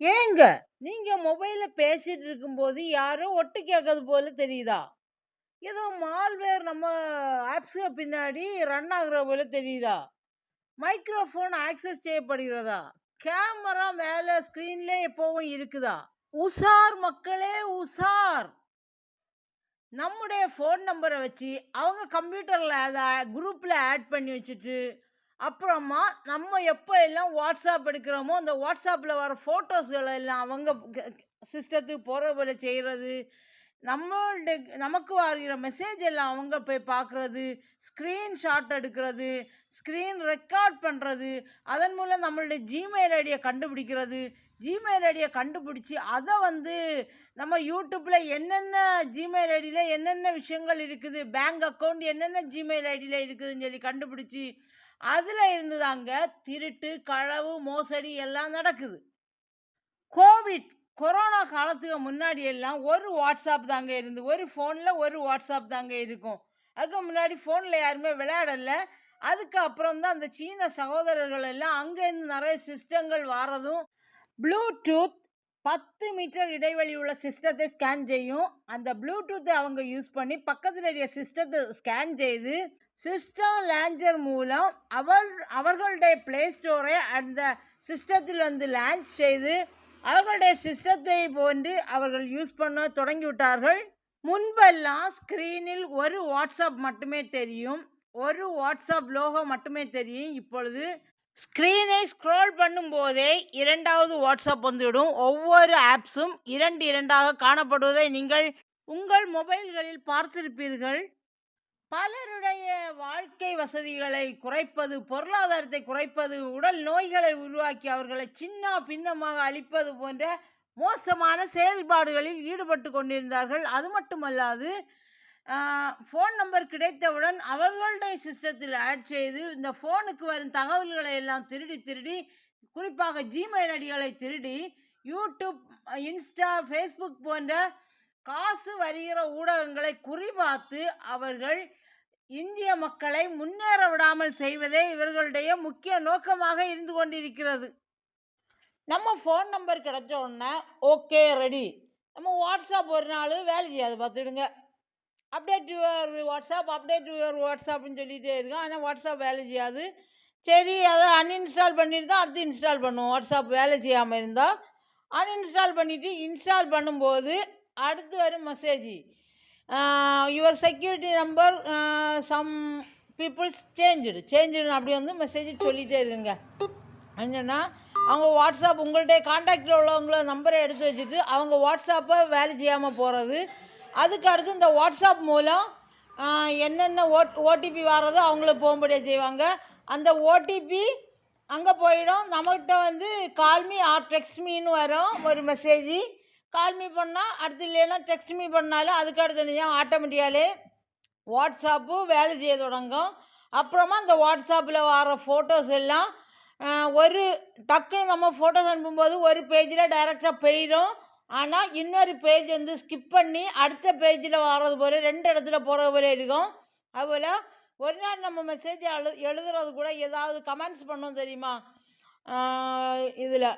ஏங்க நீங்க மொபைல பேசிட்டு இருக்கும்போது யாரோ ஒட்டு கேட்கறது போல தெரியுதா? ஏதோ மால்வேர் நம்ம ஆப்ஸுக்கு பின்னாடி ரன் ஆகுற போல தெரியுதா? Microphone access செய்யப்படுகிறதா? கேமரா மேலே ஸ்க்ரீன்ல எப்போவும் இருக்குதா? உஷார் மக்களே உஷார்! நம்முடைய ஃபோன் நம்பரை வச்சு அவங்க கம்ப்யூட்டரில் அதை குரூப்பில் ஆட் பண்ணி வச்சுட்டு, அப்புறமா நம்ம எப்போ எல்லாம் வாட்ஸ்அப் எடுக்கிறோமோ, அந்த வாட்ஸ்அப்பில் வர ஃபோட்டோஸ்களை எல்லாம் அவங்க க சிஸ்டத்துக்கு போகிற போல செய்கிறது நம்மள்ட நமக்கு வருகிற மெசேஜ் எல்லாம் அவங்க போய் பார்க்குறது, ஸ்க்ரீன் ஷாட் எடுக்கிறது, ஸ்க்ரீன் ரெக்கார்ட் பண்ணுறது அதன் மூலம் நம்மளுடைய ஜிமெயில் ஐடியை கண்டுபிடிக்கிறது, ஜிமெயில் ஐடியை கண்டுபிடிச்சி அதை வந்து நம்ம யூடியூப்பில் என்னென்ன ஜிமெயில் ஐடியில் என்னென்ன விஷயங்கள் இருக்குது, பேங்க் அக்கவுண்ட் என்னென்ன ஜிமெயில் ஐடியில் இருக்குதுன்னு சொல்லி கண்டுபிடிச்சி அதில் இருந்து தாங்க திருட்டு, களவு, மோசடி எல்லாம் நடக்குது. கோவிட் கொரோனா காலத்துக்கு முன்னாடி எல்லாம் ஒரு வாட்ஸ்அப் தாங்க இருந்து. ஒரு ஃபோனில் ஒரு வாட்ஸ்அப் தாங்க இருக்கும். அதுக்கு முன்னாடி ஃபோனில் யாருமே விளையாடலை அதுக்கு அப்புறம் தான் அந்த சீன சகோதரர்கள் எல்லாம் அங்கேருந்து நிறைய சிஸ்டங்கள் வாரதும், ப்ளூடூத் 10 மீட்டர் இடைவெளி உள்ள சிஸ்டத்தை ஸ்கேன் செய்யும். அந்த ப்ளூடூத்தை அவங்க யூஸ் பண்ணி பக்கத்தில் இருக்கிற சிஸ்டத்தை ஸ்கேன் செய்து, சிஸ்டம் லான்ச்சர் மூலம் அவர் அவர்களுடைய Play ஸ்டோரை அந்த சிஸ்டத்தில் வந்து லான்ச் செய்து, அவர்களுடைய சிஸ்டத்தை போன்று அவர்கள் யூஸ் பண்ண தொடங்கிவிட்டார்கள். முன்பெல்லாம் ஸ்க்ரீனில் ஒரு வாட்ஸ்அப் மட்டுமே தெரியும். ஒரு வாட்ஸ்அப் லோகோ மட்டுமே தெரியும். இப்பொழுது ஸ்க்ரீனை ஸ்க்ரோல் பண்ணும்போதே இரண்டாவது வாட்ஸ்அப் வந்துவிடும். ஒவ்வொரு ஆப்ஸும் 2, 2ஆக காணப்படுவதை நீங்கள் உங்கள் மொபைல்களில் பார்த்திருப்பீர்கள். பலருடைய வாழ்க்கை வசதிகளை குறைப்பது, பொருளாதாரத்தை குறைப்பது, உடல் நோய்களை உருவாக்கி அவர்களை சின்ன பின்னமாக அழிப்பது போன்ற மோசமான செயல்பாடுகளில் ஈடுபட்டு கொண்டிருந்தார்கள். அது மட்டுமல்லாது, ஃபோன் நம்பர் கிடைத்தவுடன் அவர்களுடைய சிஸ்டத்தில் ஆட் செய்து, இந்த ஃபோனுக்கு வரும் தகவல்களை எல்லாம் திருடி திருடி, குறிப்பாக ஜிமெயில் ஐடிகளை திருடி, யூடியூப் இன்ஸ்டா ஃபேஸ்புக் போன்ற காசு வருகிற ஊடகங்களை குறிபார்த்து அவர்கள் இந்திய மக்களை முன்னேற விடாமல் செய்வதே இவர்களுடைய முக்கிய நோக்கமாக இருந்து கொண்டிருக்கிறது. நம்ம ஃபோன் நம்பர் கிடைச்ச உடனே, ஓகே ரெடி. நம்ம வாட்ஸ்அப் ஒரு நாள் வேலை செய்யாது பார்த்துடுங்க. Update your WhatsApp update your வாட்ஸ்அப்னு சொல்லிகிட்டே இருக்கோம் ஆனால் வாட்ஸ்அப் வேலை செய்யாது. சரி அதை அன்இன்ஸ்டால் பண்ணிட்டு தான் அடுத்து இன்ஸ்டால் பண்ணுவோம். வாட்ஸ்அப் வேலை செய்யாமல் இருந்தால் அன்இன்ஸ்டால் பண்ணிவிட்டு இன்ஸ்டால் பண்ணும்போது அடுத்து வரும் message. Your security number some peoples changed changed அப்படி வந்து மெசேஜ் சொல்லிகிட்டே இருக்குங்க. என்னென்னா அவங்க வாட்ஸ்அப் உங்கள்கிட்ட காண்டாக்டில் உள்ளவங்கள நம்பரை எடுத்து வச்சுட்டு, அவங்க வாட்ஸ்அப்பை வேலை செய்யாம போகிறது அதுக்கு அடுத்து இந்த வாட்ஸ்அப் மூலம் என்னென்ன ஓட் ஓடிபி வாரதோ அவங்கள போகும்படியாக செய்வாங்க. அந்த ஓடிபி அங்கே போயிடும். நம்மகிட்ட வந்து கால்மி ஆர் டெக்ஸ்ட் மீன்னு வரும் ஒரு மெசேஜ். கால்மி பண்ணால் அடுத்து இல்லைன்னா டெக்ஸ்ட் மீ பண்ணாலும் அதுக்கு அடுத்து என்ன ஆட்டோமேட்டிக்காலே வாட்ஸ்அப்பு வேலை செய்ய தொடங்கும். அப்புறமா இந்த வாட்ஸ்அப்பில் வர ஃபோட்டோஸ் எல்லாம் ஒரு டக்குன்னு நம்ம ஃபோட்டோஸ் அனுப்பும்போது ஒரு பேஜில் டைரெக்டாக போயிடும் ஆனால் இன்னொரு பேஜ் வந்து ஸ்கிப் பண்ணி அடுத்த பேஜில் வர்றது போல ரெண்டு இடத்துல போகிறது போல இருக்கும். அதுபோல் ஒரு நாள் நம்ம மெசேஜ் எழு எழுதுறது கூட ஏதாவது கமெண்ட்ஸ் பண்ணோம் தெரியுமா? இதில்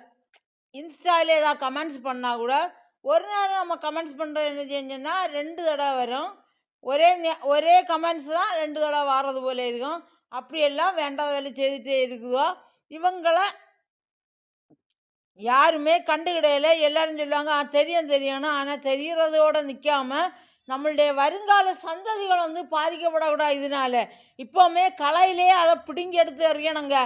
இன்ஸ்டாவில் ஏதாவது கமெண்ட்ஸ் பண்ணால் கூட, ஒரு நாள் நம்ம கமெண்ட்ஸ் பண்ணுறது என்ன செஞ்சோம்னா ரெண்டு தடவை வரும். ஒரே ஒரே கமெண்ட்ஸ் தான் ரெண்டு தடவை வர்றது போல இருக்கும். அப்படியெல்லாம் வேண்டாத வேலை செய்துகிட்டே இருக்குதோ. இவங்களை யாருமே கண்டுக்கிடையல. எல்லாரும் சொல்லுவாங்க, "ஆ தெரியும் தெரியணும் ஆனால் தெரிகிறதோடு நிற்காமல் நம்மளுடைய வருங்கால சந்ததிகள் வந்து பாதிக்கப்படக்கூடாது இதனால. இப்போவுமே களையிலேயே அதை பிடுங்கி எடுத்து எறியணுங்க.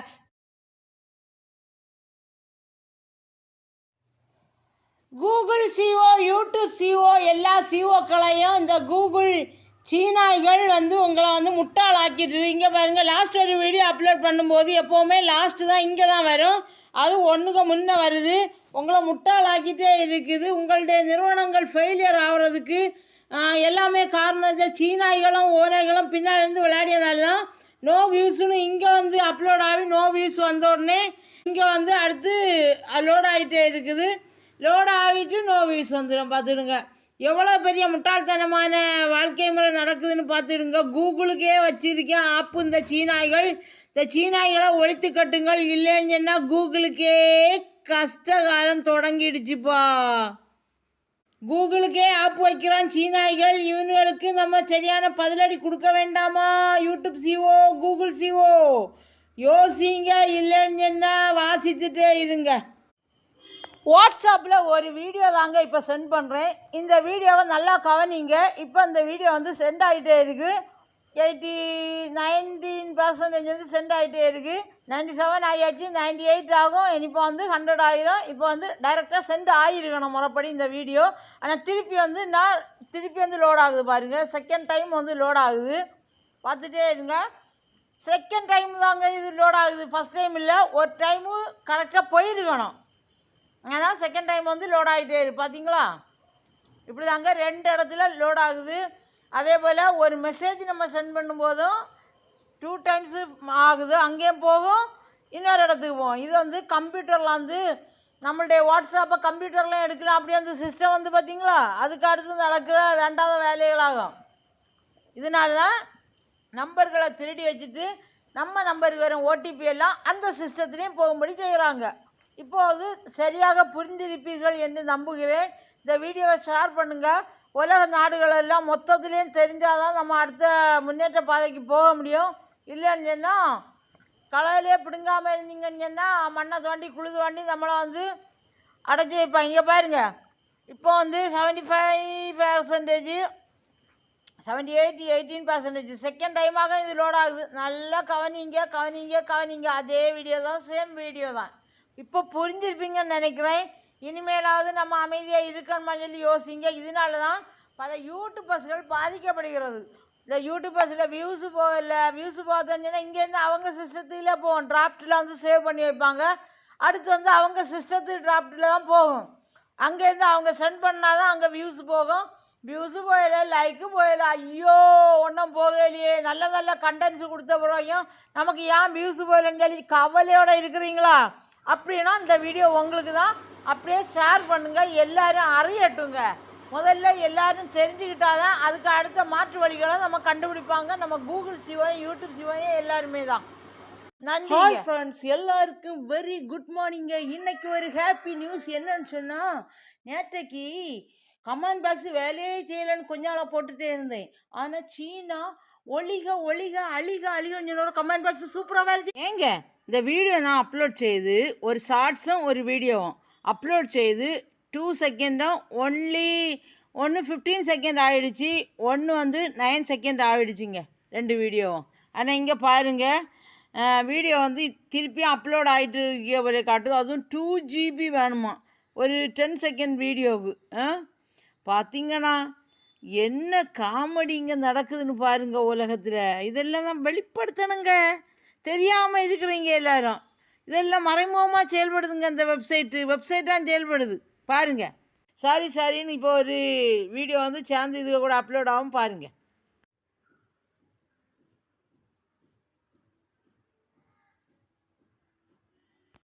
கூகுள் சிஓ யூடியூப் சிஓ எல்லா சிஓக்களையும் இந்த கூகுள் சீனாய்கள் வந்து உங்களை வந்து முட்டாளாக்கிட்டு இங்கே பாருங்கள் லாஸ்ட் ஒரு வீடியோ அப்லோட் பண்ணும்போது எப்போவுமே லாஸ்ட்டு தான் இங்கே தான் வரும். அது ஒன்றுக்கு முன்ன வருது. உங்களை முட்டாளாக்கிட்டே இருக்குது. உங்களுடைய நிறுவனங்கள் ஃபெயிலியர் ஆகுறதுக்கு எல்லாமே காரணம் இந்த சீனாய்களும், ஓநாய்களும் பின்னாலேருந்து விளையாடியதால தான் நோ வியூஸ்னு இங்கே வந்து அப்லோட் ஆகி நோ வியூஸ் வந்த உடனே, இங்கே வந்து அடுத்து லோட் ஆகிட்டே இருக்குது. லோட் ஆகிட்டு நோ வியூஸ் வந்துடும் பார்த்துடுங்க. எவ்வளோ பெரிய முட்டாள்தனமான வாழ்க்கை முறை நடக்குதுன்னு பார்த்துடுங்க. கூகுளுக்கே வச்சுருக்கேன் ஆப்பு இந்த சீனாய்கள். இந்த சீனாய்களை ஒழித்து கட்டுங்கள். இல்லைன்னு சொன்னால் கூகுளுக்கே கஷ்டகாலம் தொடங்கிடுச்சுப்பா கூகுளுக்கே ஆப் வைக்கிறான் சீனாய்கள் இவனுங்களுக்கு நம்ம சரியான பதிலடி கொடுக்க வேண்டாமா யூடியூப் சிஓ கூகுள் சிஓ யோசிங்க இல்லைன்னு சொன்னால் வாசித்துட்டே இருங்க வாட்ஸ்அப்பில் ஒரு வீடியோ தாங்க இப்போ சென்ட் பண்ணுறேன். இந்த வீடியோவை நல்லா கவனிங்க. இப்போ இந்த வீடியோ வந்து சென்ட் ஆகிட்டே இருக்குது எயிட்டி நைன்டீன் பர்சன்டேஜ் வந்து சென்ட் ஆகிட்டே இருக்குது நைன்டி செவன் ஆகியாச்சு நைன்டி எயிட் ஆகும். இப்போ வந்து ஹண்ட்ரட் ஆயிரும். இப்போ வந்து டைரெக்டாக சென்ட் ஆகிருக்கணும் முறைப்படி இந்த வீடியோ. ஆனால் திருப்பி வந்து நான் திருப்பி வந்து லோட் ஆகுது பாருங்கள் செகண்ட் டைம் வந்து லோட் ஆகுது. பார்த்துட்டே இருங்க. செகண்ட் டைம் தாங்க இது லோட் ஆகுது. ஃபஸ்ட் டைம் இல்லை. ஒரு டைமு கரெக்டாக போயிருக்கணும். ஆனால் செகண்ட் டைம் வந்து லோட் ஆகிட்டே இருக்கு. பார்த்தீங்களா இப்படி தாங்க ரெண்டு இடத்துல லோட் ஆகுது. அதே போல் ஒரு மெசேஜ் நம்ம சென்ட் பண்ணும்போதும் டூ டைம்ஸு ஆகுது. அங்கேயும் போகும் இன்னொரு இடத்துக்கு போகும். இது வந்து கம்ப்யூட்டரில் வந்து நம்மளுடைய வாட்ஸ்அப்பை கம்ப்யூட்டர்லாம் எடுக்கலாம். அப்படியே அந்த சிஸ்டம் வந்து பார்த்தீங்களா அதுக்கு அடுத்து நடக்கிற வேண்டாத வேலைகளாகும். இதனால தான் நம்பர்களை திருடி வச்சுட்டு நம்ம நம்பருக்கு வரும் ஓடிபி எல்லாம் அந்த சிஸ்டத்துலேயும் போகும்படி செய்கிறாங்க இப்போது சரியாக புரிந்திருப்பீர்கள் என்று நம்புகிறேன். இந்த வீடியோவை ஷேர் பண்ணுங்கள் உலக நாடுகளெல்லாம் மொத்தத்துலேயும் தெரிஞ்சால் தான் நம்ம அடுத்த முன்னேற்ற பாதைக்கு போக முடியும். இல்லைன்னு சொன்னால் களையிலே பிடுங்காமல் இருந்தீங்கன்னு சொன்னால் மண்ணை தோண்டி குழு தோண்டி நம்மளை வந்து அடைச்சி வைப்பாங்க. இங்கே பாருங்கள் இப்போ வந்து seventy five percentage seventy eight eighteen percentage second டைமாக இது லோட் ஆகுது. நல்லா கவனிங்க கவனிங்க கவனிங்க. அதே வீடியோ தான் சேம் வீடியோ தான். இப்போ புரிஞ்சிருப்பீங்கன்னு நினைக்கிறேன். இனிமேலாவது நம்ம அமைதியாக இருக்கணுமா சொல்லி யோசிங்க. இதனால தான் பல யூடியூபர்ஸ்கள் பாதிக்கப்படுகிறது. இந்த யூடியூபர்ஸில் வியூஸு போகல வியூஸு பார்த்தோன்னா இங்கேருந்து அவங்க சிஸ்டத்தில் போகும். டிராஃப்டில் வந்து சேவ் பண்ணி வைப்பாங்க. அடுத்து வந்து அவங்க சிஸ்டத்து டிராஃப்டில் தான் போகும். அங்கேருந்து அவங்க சென்ட் பண்ணால் தான் அங்கே வியூஸ் போகும். வியூஸு போயில லைக்கு போயில ஐயோ ஒன்றும் போகலையே நல்ல நல்ல கண்டென்ட்ஸ் கொடுத்த பிறகும் நமக்கு ஏன் வியூஸ் போயிலன்னு சொல்லி கவலையோடு இருக்கிறீங்களா? அப்படின்னா இந்த வீடியோ உங்களுக்கு தான் அப்படியே ஷேர் பண்ணுங்கள் எல்லோரும் அறியட்டுங்க. முதல்ல எல்லாரும் தெரிஞ்சுக்கிட்டாதான் அதுக்கு அடுத்த மாற்று வழிகளை நம்ம கண்டுபிடிப்பாங்க. நம்ம கூகுள் சிவம் யூடியூப் சிவம் எல்லாருமே தான் நன்றி ஹாய் ஃப்ரெண்ட்ஸ் எல்லாருக்கும் வெரி குட் மார்னிங்க இன்னைக்கு ஒரு ஹாப்பி நியூஸ் என்னன்னு சொன்னால் நேற்றைக்கு கமெண்ட் பாக்ஸ் வேலையே செய்யலைன்னு கொஞ்ச நாளாக போட்டுகிட்டே இருந்தேன். ஆனால் சீனா ஒளிக ஒளிக அழிக அழிகன்னு சொன்னோட கமெண்ட் பாக்ஸ் சூப்பராக வேலை ஏங்க? இந்த வீடியோ நான் அப்லோட் செய்து ஒரு ஷார்ட்ஸும் ஒரு வீடியோவும் அப்லோட் செய்து டூ செகண்டும் ஒன்லி ஒன்று ஃபிஃப்டீன் செகண்ட் ஆகிடுச்சி ஒன்று வந்து நைன் செகண்ட் ஆகிடுச்சிங்க ரெண்டு வீடியோவும் ஆனால் இங்கே பாருங்கள் வீடியோ வந்து திருப்பியும் அப்லோட் ஆகிட்டு இருக்க காட்டுது. அதுவும் டூ ஜிபி வேணுமா? ஒரு டென் செகண்ட் வீடியோவுக்கு ஆ? பார்த்தீங்கன்னா என்ன காமெடி இங்கே நடக்குதுன்னு பாருங்க உலகத்தில். இதெல்லாம் தான் வெளிப்படுத்தணுங்க. தெரியாமல் இருக்கிறீங்க எல்லாரும் இதெல்லாம் மறைமுகமாக செயல்படுதுங்க இந்த வெப்சைட்டு வெப்சைட் தான் செயல்படுது பாருங்க சாரி சாரின்னு இப்போ ஒரு வீடியோ வந்து சேர்ந்து இது கூட அப்லோட் ஆகும் பாருங்க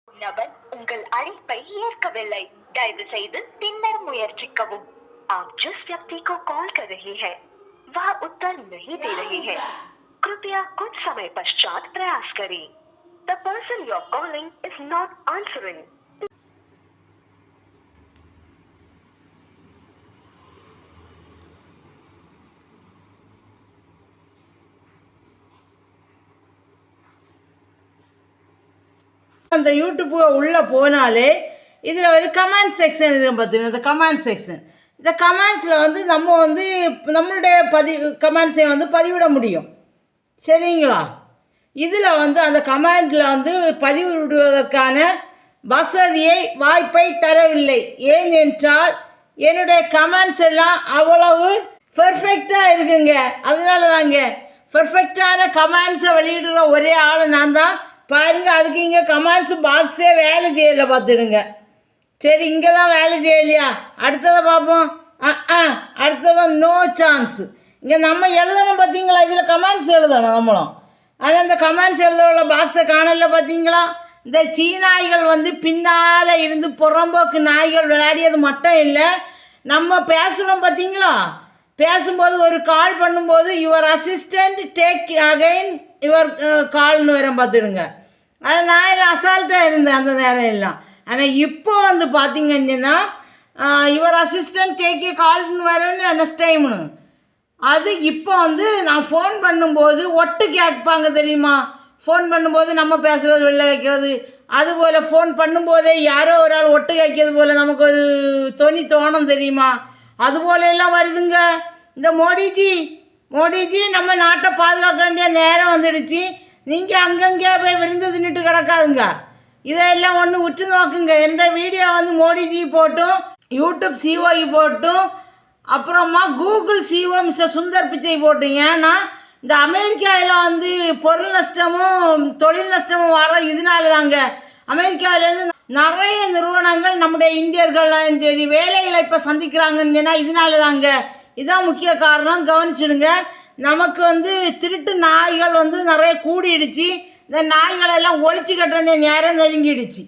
நபர் உங்கள் அழைப்பை ஏற்கவில்லை தயவு செய்து பின்னர் முயற்சிக்கவும் आप जिस व्यक्ति को कॉल कर रहे हैं वह उत्तर नहीं दे रहे हैं कृपया कुछ समय पश्चात प्रयास करें the person you are calling is not answering அந்த யூடியூப்பு உள்ளே போனாலே இதில் ஒரு கமெண்ட் செக்ஷன் இருக்கும் பார்த்தீங்கன்னா இந்த கமெண்ட் செக்ஷன் இந்த கமெண்ட்ஸில் வந்து நம்ம வந்து நம்மளுடைய பதிவு கமெண்ட்ஸை வந்து பதிவிட முடியும் சரிங்களா? இதில் வந்து அந்த கமெண்டில் வந்து பதிவிடுவதற்கான வசதியை வாய்ப்பை தரவில்லை. ஏன் என்றால் என்னுடைய கமெண்ட்ஸ் எல்லாம் அவ்வளவு பெர்ஃபெக்டாக இருக்குங்க. அதனால தாங்க பெர்ஃபெக்டான கமெண்ட்ஸை வெளியிடுற ஒரே ஆள் நான் தான். பாருங்கள் அதுக்கு இங்கே கமெண்ட்ஸ் பாக்ஸே வேலை செய்யலை பார்த்துடுங்க. சரி இங்கே தான் வேலை செய்யலையா? அடுத்ததை பார்ப்போம். ஆ ஆ அடுத்ததான் நோ சான்ஸு. இங்கே நம்ம எழுதணும் பார்த்தீங்களா இதில் கமெண்ட்ஸ் எழுதணும் நம்மளும். ஆனால் இந்த கமெண்ட்ஸ் எழுத உள்ள பாக்ஸை காணல பார்த்தீங்களா இந்த சீனாய்கள் வந்து பின்னால் இருந்து புறம்போக்கு நாய்கள் விளையாடியது மட்டும் இல்லை நம்ம பேசுகிறோம் பார்த்தீங்களா பேசும்போது ஒரு கால் பண்ணும்போது your assistant take again your கால்னு வரும் பார்த்துடுங்க ஆனால் நான் எல்லாம் அசால்ட்டாக இருந்தேன் அந்த நேரம் எல்லாம். ஆனால் இப்போ வந்து பார்த்தீங்கன்னா யுவர் அசிஸ்டன்ட் டேக் ஏ கால்னு வரேன்னு நெக்ஸ்ட் டைம்னு அது இப்போ வந்து நான் ஃபோன் பண்ணும்போது ஒட்டு கேட்பாங்க தெரியுமா? ஃபோன் பண்ணும்போது நம்ம பேசுகிறது வெளில வைக்கிறது அதுபோல் ஃபோன் பண்ணும்போதே யாரோ ஒரு ஆள் ஒட்டு கேட்கறது போல் நமக்கு ஒரு தொனி தோணும் தெரியுமா? அதுபோல எல்லாம் வருதுங்க. இந்த மோடிஜி மோடிஜி நம்ம நாட்டை பாதுகாக்க வேண்டிய நேரம் வந்துடுச்சு. நீங்கள் அங்கங்கே போய் விருந்து தின்னுட்டு கிடக்காதுங்க. இதையெல்லாம் ஒன்று உற்று நோக்குங்க. எந்த வீடியோ வந்து மோடிஜி போட்டும் யூடியூப் சிஓஇ போட்டும் அப்புறமா Google CO mister Sundar Pichai போட்டீங்க. ஏன்னா இந்த அமெரிக்காவில் வந்து பொருள் நஷ்டமும் தொழில் நஷ்டமும் வர இதனால தாங்க அமெரிக்காவிலேருந்து நிறைய நிறுவனங்கள் நம்முடைய இந்தியர்கள்லாம் சரி வேலைகளை இப்போ சந்திக்கிறாங்கன்னு சொன்னால் இதனால தாங்க இதான் முக்கிய காரணம். கவனிச்சிடுங்க. நமக்கு வந்து திருட்டு நாய்கள் வந்து நிறைய கூடிடுச்சு. இந்த நாய்களெல்லாம் ஒழிச்சு கட்ட நேரம் நெருங்கிடுச்சு.